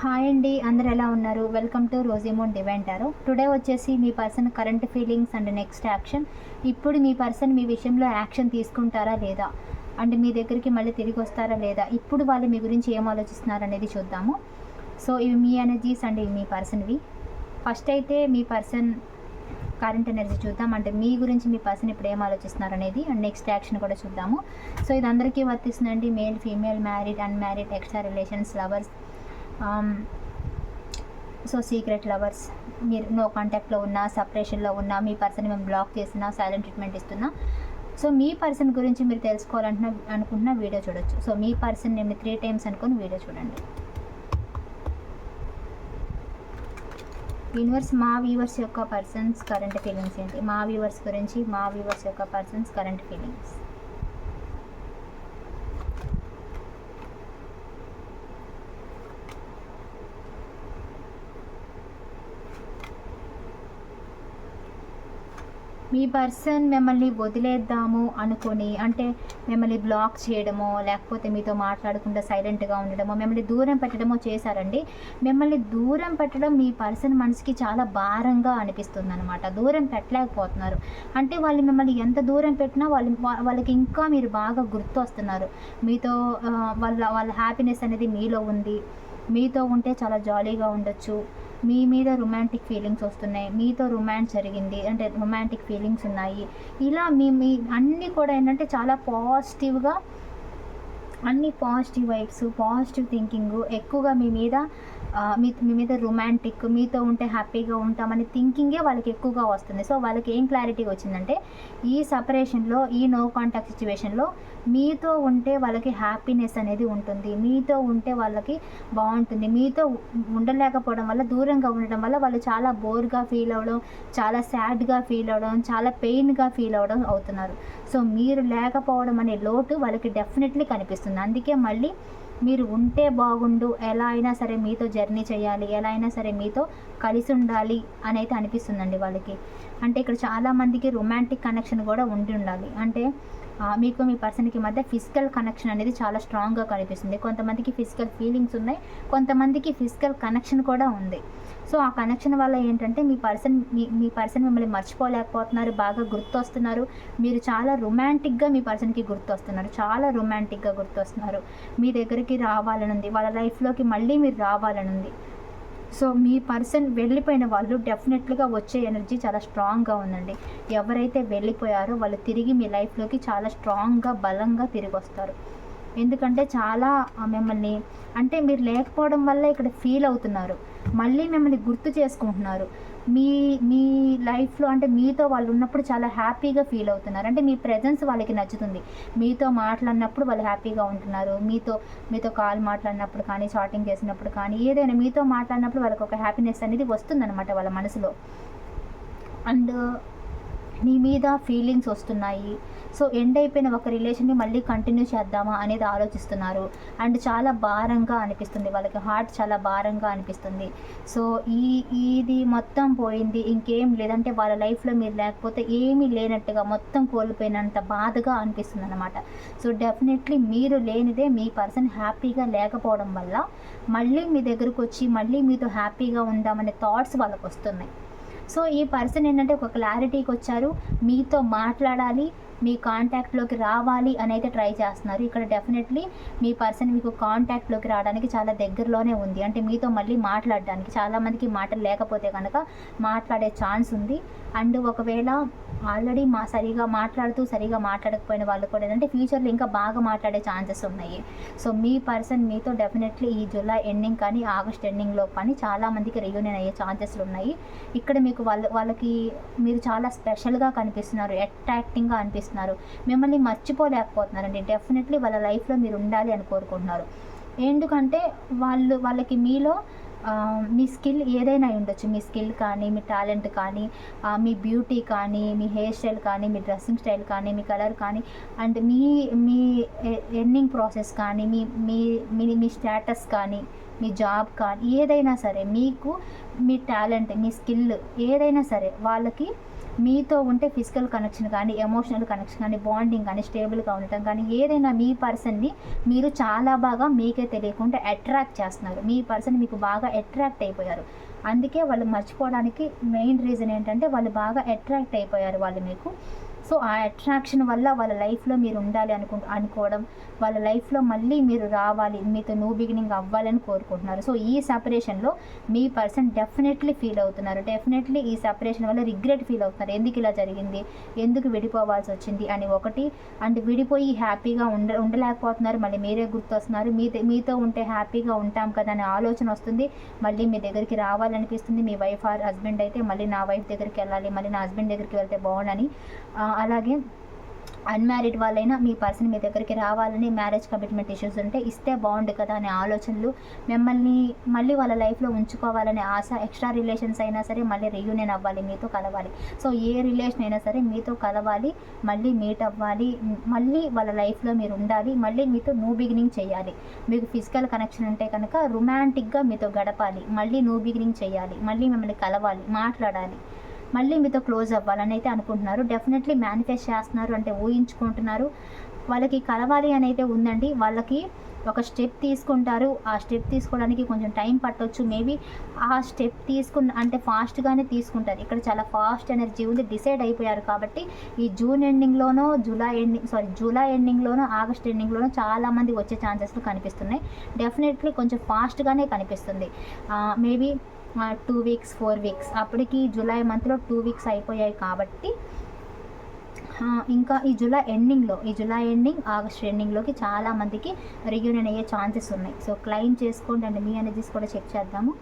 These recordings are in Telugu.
హాయ్ అండి అందరు ఎలా ఉన్నారు? వెల్కమ్ టు రోజీమోన్ డివెంటారు టుడే వచ్చేసి మీ person current feelings and next action ఇప్పుడు మీ పర్సన్ మీ విషయంలో యాక్షన్ తీసుకుంటారా లేదా? అండ్ మీ దగ్గరికి మళ్ళీ తిరిగి వస్తారా లేదా? ఇప్పుడు వాళ్ళు మీ గురించి ఏం ఆలోచిస్తున్నారు అనేది చూద్దాము. సో ఇవి మీ ఎనర్జీస్ అండ్ ఇవి మీ పర్సన్వి ఫస్ట్ అయితే మీ పర్సన్ కరెంట్ ఎనర్జీ చూద్దాం. అంటే మీ గురించి మీ పర్సన్ ఇప్పుడు ఏం ఆలోచిస్తున్నారు అనేది అండ్ నెక్స్ట్ యాక్షన్ కూడా చూద్దాము. సో ఇది అందరికీ వర్తిస్తుందండి. Male female married unmarried extra relations lovers so secret lovers మీరు నో కాంటాక్ట్లో ఉన్నా సపరేషన్లో ఉన్నా మీ పర్సన్ మేము బ్లాక్ చేసినా సైలెంట్ ట్రీట్మెంట్ ఇస్తున్నా. సో మీ పర్సన్ గురించి మీరు తెలుసుకోవాలంటున్న అనుకుంటున్న వీడియో చూడొచ్చు. సో మీ పర్సన్ నేను త్రీ టైమ్స్ అనుకుని వీడియో చూడండి. యూనివర్స్ మా వ్యూవర్స్ యొక్క పర్సన్స్ కరెంట్ ఫీలింగ్స్ ఏంటి? మా వ్యూవర్స్ గురించి మా వ్యూవర్స్ యొక్క పర్సన్స్ కరెంట్ ఫీలింగ్స్ మీ పర్సన్ మిమ్మల్ని వదిలేద్దాము అనుకొని అంటే మిమ్మల్ని బ్లాక్ చేయడమో లేకపోతే మీతో మాట్లాడకుండా సైలెంట్గా ఉండడమో మిమ్మల్ని దూరం పెట్టడమో చేశారండి. మిమ్మల్ని దూరం పెట్టడం మీ పర్సన్ మనసుకి చాలా భారంగా అనిపిస్తుంది అనమాట దూరం పెట్టలేకపోతున్నారు. అంటే వాళ్ళు మిమ్మల్ని ఎంత దూరం పెట్టినా వాళ్ళు వాళ్ళకి ఇంకా మీరు బాగా గుర్తు వస్తున్నారు మీతో వాళ్ళ వాళ్ళ హ్యాపీనెస్ అనేది మీలో ఉంది. మీతో ఉంటే చాలా జాలీగా ఉండొచ్చు. మీ మీద రొమాంటిక్ ఫీలింగ్స్ వస్తున్నాయి మీతో రొమాన్స్ జరిగింది అంటే రొమాంటిక్ ఫీలింగ్స్ ఉన్నాయి. ఇలా మీ మీ అన్నీ కూడా ఏంటంటే చాలా పాజిటివ్గా అన్ని పాజిటివ్ వైబ్స్ పాజిటివ్ థింకింగ్ ఎక్కువగా మీ మీద మీ మీ మీద రొమాంటిక్ మీతో ఉంటే హ్యాపీగా ఉంటామని థింకింగే వాళ్ళకి ఎక్కువగా వస్తుంది. సో వాళ్ళకి ఏం క్లారిటీ వచ్చిందంటే ఈ సపరేషన్లో ఈ నో కాంటాక్ట్ సిచ్యువేషన్లో మీతో ఉంటే వాళ్ళకి హ్యాపీనెస్ అనేది ఉంటుంది. మీతో ఉంటే వాళ్ళకి బాగుంటుంది. మీతో ఉండలేకపోవడం వల్ల దూరంగా ఉండడం వల్ల వాళ్ళు చాలా బోర్గా ఫీల్ అవ్వడం చాలా సాడ్గా ఫీల్ అవ్వడం చాలా పెయిన్గా ఫీల్ అవ్వడం అవుతున్నారు. సో మీరు లేకపోవడం అనే లోటు వాళ్ళకి డెఫినెట్లీ కనిపిస్తుంది. అందుకే మళ్ళీ మీరు ఉంటే బాగుండు ఎలా అయినా సరే మీతో జర్నీ చేయాలి ఎలా అయినా సరే మీతో కలిసి ఉండాలి అని అయితే అనిపిస్తుందండి వాళ్ళకి. అంటే ఇక్కడ చాలామందికి రొమాంటిక్ కనెక్షన్ కూడా ఉండి ఉండాలి. అంటే మీకు మీ పర్సన్కి మధ్య ఫిజికల్ కనెక్షన్ అనేది చాలా స్ట్రాంగ్గా కనిపిస్తుంది. కొంతమందికి ఫిజికల్ ఫీలింగ్స్ ఉన్నాయి కొంతమందికి ఫిజికల్ కనెక్షన్ కూడా ఉంది. సో ఆ కనెక్షన్ వల్ల ఏంటంటే మీ పర్సన్ మీ మీ పర్సన్ మిమ్మల్ని మర్చిపోలేకపోతున్నారు బాగా గుర్తొస్తున్నారు. మీరు చాలా రొమాంటిక్గా మీ పర్సన్కి గుర్తొస్తున్నారు చాలా రొమాంటిక్గా గుర్తొస్తున్నారు. మీ దగ్గరికి రావాలని ఉంది వాళ్ళ లైఫ్లోకి మళ్ళీ మీరు రావాలని ఉంది సో మీ పర్సన్ వెళ్ళిపోయిన వాళ్ళు డెఫినెట్లుగా వచ్చే ఎనర్జీ చాలా స్ట్రాంగ్గా ఉందండి. ఎవరైతే వెళ్ళిపోయారో వాళ్ళు తిరిగి మీ లైఫ్లోకి చాలా స్ట్రాంగ్గా బలంగా తిరిగి వస్తారు. ఎందుకంటే చాలా మిమ్మల్ని అంటే మీరు లేకపోవడం వల్ల ఇక్కడ ఫీల్ అవుతున్నారు. మళ్ళీ మిమ్మల్ని గుర్తు చేసుకుంటున్నారు. మీ మీ లైఫ్లో అంటే మీతో వాళ్ళు ఉన్నప్పుడు చాలా హ్యాపీగా ఫీల్ అవుతున్నారు. అంటే మీ ప్రజెన్స్ వాళ్ళకి నచ్చుతుంది. మీతో మాట్లాడినప్పుడు వాళ్ళు హ్యాపీగా ఉంటున్నారు. మీతో మీతో కాల్ మాట్లాడినప్పుడు కానీ షాటింగ్ చేసినప్పుడు కానీ ఏదైనా మీతో మాట్లాడినప్పుడు వాళ్ళకి ఒక హ్యాపీనెస్ అనేది వస్తుందన్నమాట వాళ్ళ మనసులో. అండ్ నీ మీద ఫీలింగ్స్ వస్తున్నాయి. సో ఎండ్ అయిపోయిన ఒక రిలేషన్ని మళ్ళీ కంటిన్యూ చేద్దామా అనేది ఆలోచిస్తున్నారు. అండ్ చాలా భారంగా అనిపిస్తుంది. వాళ్ళకి హార్ట్ చాలా భారంగా అనిపిస్తుంది. సో ఈ ఇది మొత్తం పోయింది. ఇంకేం లేదంటే వాళ్ళ లైఫ్లో మీరు లేకపోతే ఏమీ లేనట్టుగా మొత్తం కోల్పోయినంత బాధగా అనిపిస్తుంది అనమాట సో డెఫినెట్లీ మీరు లేనిదే మీ పర్సన్ హ్యాపీగా లేకపోవడం వల్ల మళ్ళీ మీ దగ్గరకు వచ్చి మళ్ళీ మీతో హ్యాపీగా ఉందామనే థాట్స్ వాళ్ళకి వస్తున్నాయి సో ఈ పర్సన్ ఏంటంటే ఒక క్లారిటీకి వచ్చారు. మీతో మాట్లాడాలి. మీ కాంటాక్ట్లోకి రావాలి అని అయితే ట్రై చేస్తున్నారు. ఇక్కడ డెఫినెట్లీ మీ పర్సన్ మీకు కాంటాక్ట్లోకి రావడానికి చాలా దగ్గరలోనే ఉంది. అంటే మీతో మళ్ళీ మాట్లాడడానికి చాలామందికి మాటలు లేకపోతే కనుక మాట్లాడే ఛాన్స్ ఉంది. అండ్ ఒకవేళ ఆల్రెడీ మా సరిగా మాట్లాడుతూ సరిగా మాట్లాడకపోయిన వాళ్ళు కూడా ఏంటంటే ఫ్యూచర్లో ఇంకా బాగా మాట్లాడే ఛాన్సెస్ ఉన్నాయి. సో మీ పర్సన్ మీతో డెఫినెట్లీ ఈ జూలై ఎండింగ్ కానీ ఆగస్ట్ ఎండింగ్లో కానీ చాలామందికి రియూనియన్ అయ్యే ఛాన్సెస్లు ఉన్నాయి. ఇక్కడ మీకు వాళ్ళ వాళ్ళకి మీరు చాలా స్పెషల్గా కనిపిస్తున్నారు అట్రాక్టింగ్గా అనిపిస్తున్నారు. మిమ్మల్ని మర్చిపోలేకపోతున్నారండి. డెఫినెట్లీ వాళ్ళ లైఫ్లో మీరు ఉండాలి అని కోరుకుంటున్నారు. ఎందుకంటే వాళ్ళు వాళ్ళకి మీలో మీ స్కిల్ ఏదైనా ఉండొచ్చు. మీ స్కిల్ కానీ మీ టాలెంట్ కానీ మీ బ్యూటీ కానీ మీ హెయిర్ స్టైల్ కానీ మీ డ్రెస్సింగ్ స్టైల్ కానీ మీ కలర్ కానీ అండ్ మీ మీ ఎర్నింగ్ ప్రాసెస్ కానీ మీ మీ మీ మీ స్టేటస్ కానీ మీ జాబ్ కానీ ఏదైనా సరే మీకు మీ టాలెంట్ మీ స్కిల్ ఏదైనా సరే వాళ్ళకి మీతో ఉంటే ఫిజికల్ కనెక్షన్ కానీ ఎమోషనల్ కనెక్షన్ కానీ బాండింగ్ కానీ స్టేబుల్గా ఉండటం కానీ ఏదైనా మీ పర్సన్ని మీరు చాలా బాగా మీకే తెలియకుండా అట్రాక్ట్ చేస్తున్నారు. మీ పర్సన్ మీకు బాగా అట్రాక్ట్ అయిపోయారు. అందుకే వాళ్ళు మర్చిపోవడానికి మెయిన్ రీజన్ ఏంటంటే వాళ్ళు బాగా అట్రాక్ట్ అయిపోయారు వాళ్ళు మీకు. సో ఆ అట్రాక్షన్ వల్ల వాళ్ళ లైఫ్లో మీరు ఉండాలి అనుకు అనుకోవడం వాళ్ళ లైఫ్లో మళ్ళీ మీరు రావాలి మీతో న్యూ బిగినింగ్ అవ్వాలని కోరుకుంటున్నారు. సో ఈ సపరేషన్లో మీ పర్సన్ డెఫినెట్లీ ఫీల్ అవుతున్నారు. డెఫినెట్లీ ఈ సపరేషన్ వల్ల రిగ్రెట్ ఫీల్ అవుతున్నారు. ఎందుకు ఇలా జరిగింది? ఎందుకు విడిపోవాల్సి వచ్చింది? అని ఒకటి అండ్ విడిపోయి హ్యాపీగా ఉండ ఉండలేకపోతున్నారు. మళ్ళీ మీరే గుర్తొస్తున్నారు. మీ మీతో ఉంటే హ్యాపీగా ఉంటాం కదా అనే ఆలోచన వస్తుంది. మళ్ళీ మీ దగ్గరికి రావాలనిపిస్తుంది. మీ వైఫ్ ఆర్ హస్బెండ్ అయితే మళ్ళీ నా వైఫ్ దగ్గరికి వెళ్ళాలి మళ్ళీ నా హస్బెండ్ దగ్గరికి వెళ్తే బాగుండని అలాగే అన్మ్యారీడ్ వాళ్ళైనా మీ పర్సన్ మీ దగ్గరికి రావాలని మ్యారేజ్ కమిట్మెంట్ ఇష్యూస్ ఉంటే ఇస్తే బాగుండు కదా అనే ఆలోచనలు మిమ్మల్ని మళ్ళీ వాళ్ళ లైఫ్లో ఉంచుకోవాలనే ఆశ ఎక్స్ట్రా రిలేషన్స్ అయినా సరే మళ్ళీ రీయూనియన్ అవ్వాలి మీతో కలవాలి. సో ఏ రిలేషన్ అయినా సరే మీతో కలవాలి మళ్ళీ మీట్ అవ్వాలి మళ్ళీ వాళ్ళ లైఫ్లో మీరు ఉండాలి మళ్ళీ మీతో న్యూ బిగినింగ్ చేయాలి. మీకు ఫిజికల్ కనెక్షన్ ఉంటే కనుక రొమాంటిక్గా మీతో గడపాలి మళ్ళీ న్యూ బిగినింగ్ చేయాలి మళ్ళీ మిమ్మల్ని కలవాలి మాట్లాడాలి. మళ్ళీ మీతో క్లోజ్ అవ్వాలని అయితే అనుకుంటున్నారు. డెఫినెట్లీ మేనిఫెస్ట్ చేస్తున్నారు అంటే ఊహించుకుంటున్నారు. వాళ్ళకి కలవాలి అని అయితే ఉందండి. వాళ్ళకి ఒక స్టెప్ తీసుకుంటారు. ఆ స్టెప్ తీసుకోవడానికి కొంచెం టైం పట్టవచ్చు మేబీ ఆ స్టెప్ తీసుకున్న అంటే ఫాస్ట్గానే తీసుకుంటారు. ఇక్కడ చాలా ఫాస్ట్ ఎనర్జీ ఉంది. డిసైడ్ అయిపోయారు కాబట్టి ఈ జూన్ ఎండింగ్లోనో జూలై ఎండింగ్ సారీ జూలై ఎండింగ్లోనో ఆగస్ట్ ఎండింగ్లోనో చాలామంది వచ్చే ఛాన్సెస్ కనిపిస్తున్నాయి. డెఫినెట్లీ కొంచెం ఫాస్ట్గానే కనిపిస్తుంది. Maybe two weeks four weeks అప్పటికి జూలై మంత్లో టూ వీక్స్ అయిపోయాయి కాబట్టి ఇంకా ఈ జూలై ఎండింగ్లో ఈ జూలై ఎండింగ్ ఆగస్ట్ ఎండింగ్లోకి చాలా మందికి రియూనియన్ అయ్యే ఛాన్సెస్ ఉన్నాయి. సో క్లెయిమ్ చేసుకోండి అండ్ మీ ఎనర్జీస్ కూడా చెక్ చేద్దాము.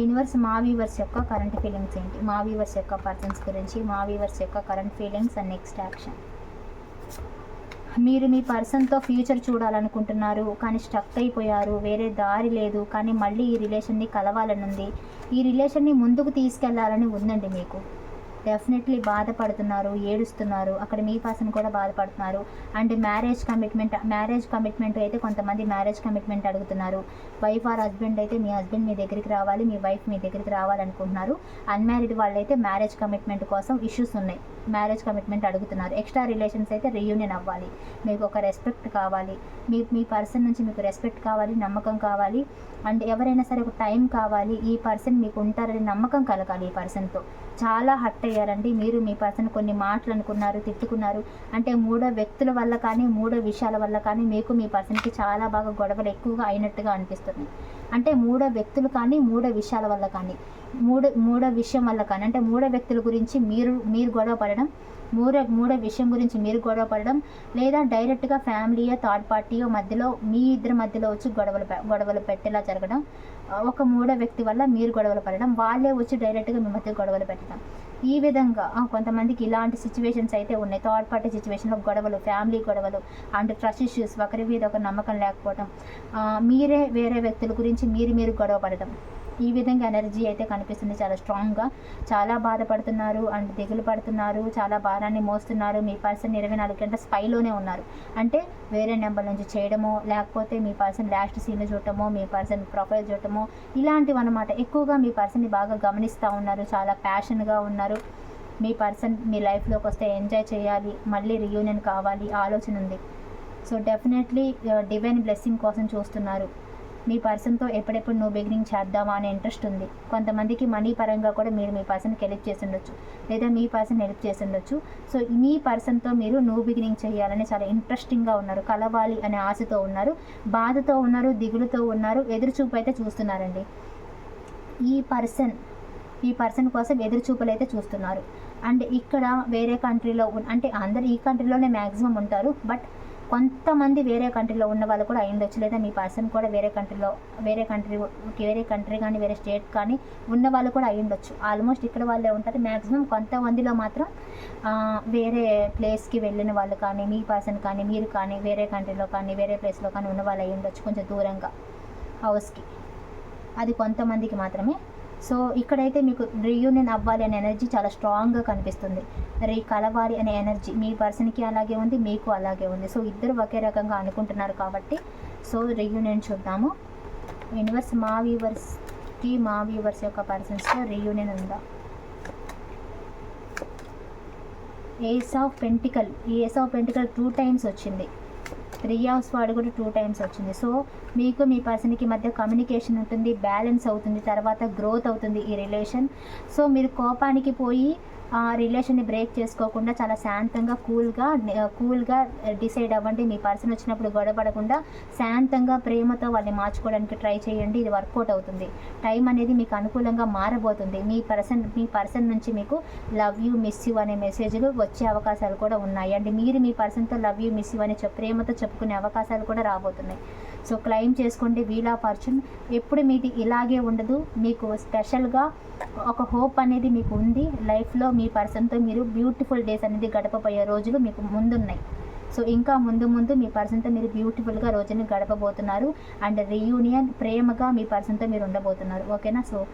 యూనివర్స్ మా వీవర్స్ యొక్క కరెంట్ ఫీలింగ్స్ ఏంటి? మా వీవర్స్ యొక్క పర్సన్స్ గురించి మా వీవర్స్ యొక్క current feelings and next action మీరు మీ పర్సన్తో ఫ్యూచర్ చూడాలనుకుంటున్నారు కానీ స్టక్ అయిపోయారు వేరే దారి లేదు కానీ మళ్ళీ ఈ రిలేషన్ని కలవాలని ఉంది ఈ రిలేషన్ని ముందుకు తీసుకెళ్ళాలని ఉందండి మీకు. డెఫినెట్లీ బాధపడుతున్నారు ఏడుస్తున్నారు. అక్కడ మీ పర్సన్ కూడా బాధపడుతున్నారు. And marriage commitment marriage commitment అయితే కొంతమంది మ్యారేజ్ కమిట్మెంట్ అడుగుతున్నారు. వైఫ్ ఆర్ హస్బెండ్ అయితే మీ హస్బెండ్ మీ దగ్గరికి రావాలి మీ వైఫ్ మీ దగ్గరికి రావాలనుకుంటున్నారు. అన్మ్యారీడ్ వాళ్ళైతే మ్యారేజ్ కమిట్మెంట్ కోసం ఇష్యూస్ ఉన్నాయి. మ్యారేజ్ కమిట్మెంట్ అడుగుతున్నారు. ఎక్స్ట్రా రిలేషన్స్ అయితే రీయూనియన్ అవ్వాలి. మీకు ఒక రెస్పెక్ట్ కావాలి. మీ మీ పర్సన్ నుంచి మీకు రెస్పెక్ట్ కావాలి నమ్మకం కావాలి. అండ్ ఎవరైనా సరే ఒక టైం కావాలి ఈ పర్సన్ మీకు ఉంటారని నమ్మకం కలగాలి ఈ పర్సన్తో. చాలా హట్ అయ్యారండి. మీరు మీ పర్సన్ కొన్ని మాటలు అనుకున్నారు తిట్టుకున్నారు. అంటే మూడో వ్యక్తుల వల్ల కానీ మూడో విషయాల వల్ల కానీ మీకు మీ పర్సన్కి చాలా బాగా గొడవలు ఎక్కువగా అయినట్టుగా అనిపిస్తుంది. అంటే మూడో వ్యక్తులు కానీ మూడో విషయాల వల్ల కానీ మూడో మూడో విషయం వల్ల కానీ అంటే మూడో వ్యక్తుల గురించి మీరు మీరు గొడవ పడడం మూడో మూడో విషయం గురించి మీరు గొడవ పడడం లేదా డైరెక్ట్గా ఫ్యామిలీయో థర్డ్ పార్టీయో మధ్యలో మీ ఇద్దరి మధ్యలో వచ్చి గొడవలు గొడవలు పెట్టేలా జరగడం ఒక మూడో వ్యక్తి వల్ల మీరు గొడవలు పడడం వాళ్ళే వచ్చి డైరెక్ట్గా మీ మధ్య గొడవలు పెట్టడం. ఈ విధంగా కొంతమందికి ఇలాంటి సిచ్యువేషన్స్ అయితే ఉన్నాయి. థర్డ్ పార్టీ సిచ్యువేషన్లో గొడవలు ఫ్యామిలీ గొడవలు అండ్ ట్రస్ట్ ఇష్యూస్ ఒకరి మీద ఒక నమ్మకం లేకపోవడం మీరే వేరే వ్యక్తుల గురించి మీరు మీరు గొడవ పడడం ఈ విధంగా ఎనర్జీ అయితే కనిపిస్తుంది. చాలా స్ట్రాంగ్గా చాలా బాధపడుతున్నారు అండ్ దిగులు పడుతున్నారు. చాలా భారాన్ని మోస్తున్నారు. మీ పర్సన్ ఇరవై నాలుగు గంటల స్పైలోనే ఉన్నారు. అంటే వేరే నెంబర్ నుంచి చేయడమో లేకపోతే మీ పర్సన్ లాస్ట్ సీన్ చూడటమో మీ పర్సన్ ప్రొఫైల్ చూడటమో ఇలాంటివి అనమాట ఎక్కువగా మీ పర్సన్ని బాగా గమనిస్తూ ఉన్నారు. చాలా ప్యాషన్గా ఉన్నారు. మీ పర్సన్ మీ లైఫ్లోకి వస్తే ఎంజాయ్ చేయాలి మళ్ళీ రియూనియన్ కావాలి ఆలోచన ఉంది. సో డెఫినెట్లీ డివైన్ బ్లెస్సింగ్ కోసం చూస్తున్నారు. మీ పర్సన్తో ఎప్పుడెప్పుడు నువ్వు బిగినింగ్ చేద్దామా అనే ఇంట్రెస్ట్ ఉంది. కొంతమందికి మనీ పరంగా కూడా మీరు మీ పర్సన్కి హెల్ప్ చేసి ఉండొచ్చు. లేదా మీ పర్సన్ హెల్ప్ చేసిండొచ్చు సో మీ పర్సన్తో మీరు నువ్వు బిగినింగ్ చేయాలని చాలా ఇంట్రెస్టింగ్గా ఉన్నారు. కలవాలి అనే ఆశతో ఉన్నారు. బాధతో ఉన్నారు దిగులుతో ఉన్నారు ఎదురుచూపు అయితే చూస్తున్నారండి. ఈ పర్సన్ ఈ పర్సన్ కోసం ఎదురు చూపులు అయితే చూస్తున్నారు. అండ్ ఇక్కడ వేరే కంట్రీలో అంటే అందరు ఈ కంట్రీలోనే మ్యాక్సిమం ఉంటారు. బట్ కొంతమంది వేరే కంట్రీలో ఉన్న వాళ్ళు కూడా అయ్యుండొచ్చు. లేదా మీ పర్సన్ కూడా వేరే కంట్రీలో వేరే కంట్రీ వేరే కంట్రీ కానీ వేరే స్టేట్ కానీ ఉన్న వాళ్ళు కూడా అయ్యుండొచ్చు. ఆల్మోస్ట్ ఇక్కడ వాళ్ళే ఉంటారు. మ్యాక్సిమం కొంతమందిలో మాత్రం వేరే ప్లేస్కి వెళ్ళిన వాళ్ళు కానీ మీ పర్సన్ కానీ మీరు కానీ వేరే కంట్రీలో కానీ వేరే ప్లేస్లో కానీ ఉన్న వాళ్ళు అయ్యుండొచ్చు. కొంచెం దూరంగా హౌస్కి అది కొంతమందికి మాత్రమే సో ఇక్కడైతే మీకు రీయూనియన్ అవ్వాలి అనే ఎనర్జీ చాలా స్ట్రాంగ్గా కనిపిస్తుంది. రీ కలవాలి అనే ఎనర్జీ మీ పర్సన్కి అలాగే ఉంది మీకు అలాగే ఉంది. సో ఇద్దరు ఒకే రకంగా అనుకుంటున్నారు కాబట్టి సో రీయూనియన్ చూద్దాము. యూనివర్స్ మా వ్యూవర్స్కి మా వ్యూవర్స్ యొక్క పర్సన్స్లో రీయూనియన్ ఉందా? ఏస్ ఆఫ్ పెంటికల్ ఈ ace of pentacle two times వచ్చింది. త్రీ అవర్స్ వాడు కూడా టూ టైమ్స్ వచ్చింది. సో మీకు మీ పర్సన్కి మధ్య కమ్యూనికేషన్ ఉంటుంది బ్యాలెన్స్ అవుతుంది తర్వాత గ్రోత్ అవుతుంది ఈ రిలేషన్. సో మీరు కోపానికి పోయి ఆ రిలేషన్ని బ్రేక్ చేసుకోకుండా చాలా శాంతంగా కూల్గా కూల్గా డిసైడ్ అవ్వండి. మీ పర్సన్ వచ్చినప్పుడు గొడవపడకుండా శాంతంగా ప్రేమతో వాళ్ళని మార్చుకోవడానికి ట్రై చేయండి. ఇది వర్కౌట్ అవుతుంది. టైం అనేది మీకు అనుకూలంగా మారబోతుంది. మీ పర్సన్ మీ పర్సన్ నుంచి మీకు లవ్ యూ మిస్ యూ అనే మెసేజ్లు వచ్చే అవకాశాలు కూడా ఉన్నాయి. అండ్ మీరు మీ పర్సన్తో లవ్ యూ మిస్ యూ అనే చెప్ ప్రేమతో చెప్పుకునే అవకాశాలు కూడా రాబోతున్నాయి. సో క్లెయిమ్ చేసుకోండి వీలా ఫార్చ్యూన్ ఎప్పుడు మీది ఇలాగే ఉండదు. మీకు స్పెషల్గా ఒక హోప్ అనేది మీకు ఉంది. లైఫ్లో మీ పర్సన్తో మీరు బ్యూటిఫుల్ డేస్ అనేది గడపబోయే రోజులు మీకు ముందున్నాయి. సో ఇంకా ముందు ముందు మీ పర్సన్తో మీరు బ్యూటిఫుల్గా రోజుని గడపబోతున్నారు. అండ్ రీయూనియన్ ప్రేమగా మీ పర్సన్తో మీరు ఉండబోతున్నారు. ఓకేనా? సో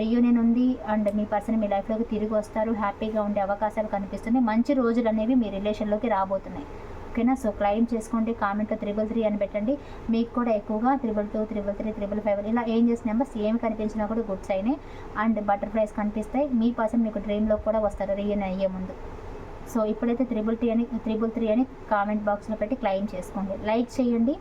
రీయూనియన్ ఉంది. అండ్ మీ పర్సన్ మీ లైఫ్లోకి తిరిగి వస్తారు. హ్యాపీగా ఉండే అవకాశాలు కనిపిస్తున్నాయి. మంచి రోజులు అనేవి మీ రిలేషన్లోకి రాబోతున్నాయి. ఓకేనా? సో క్లైమ్ చేసుకోండి కామెంట్లో త్రిబుల్ త్రీ అని పెట్టండి. మీకు కూడా ఎక్కువగా triple two triple three triple five ఇలా ఏం చేసిన నెంబర్స్ ఏమి కనిపించినా కూడా గుడ్స్ అయినాయి అండ్ బటర్ఫ్లైస్ కనిపిస్తాయి మీ పర్సన్ మీకు డ్రీమ్లో కూడా వస్తారు రియన్ అయ్యే ముందు. సో ఇప్పుడైతే త్రిబుల్ టీ అని త్రిబుల్ త్రీ అని కామెంట్ బాక్స్లో పెట్టి క్లెయిమ్ చేసుకోండి. లైక్ చేయండి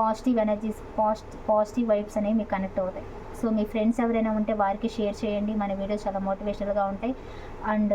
positive energies positive positive vibes అనేవి మీకు కనెక్ట్ అవుతాయి. సో మీ ఫ్రెండ్స్ ఎవరైనా ఉంటే వారికి షేర్ చేయండి మన వీడియోస్ చాలా మోటివేషనల్గా ఉంటాయి. అండ్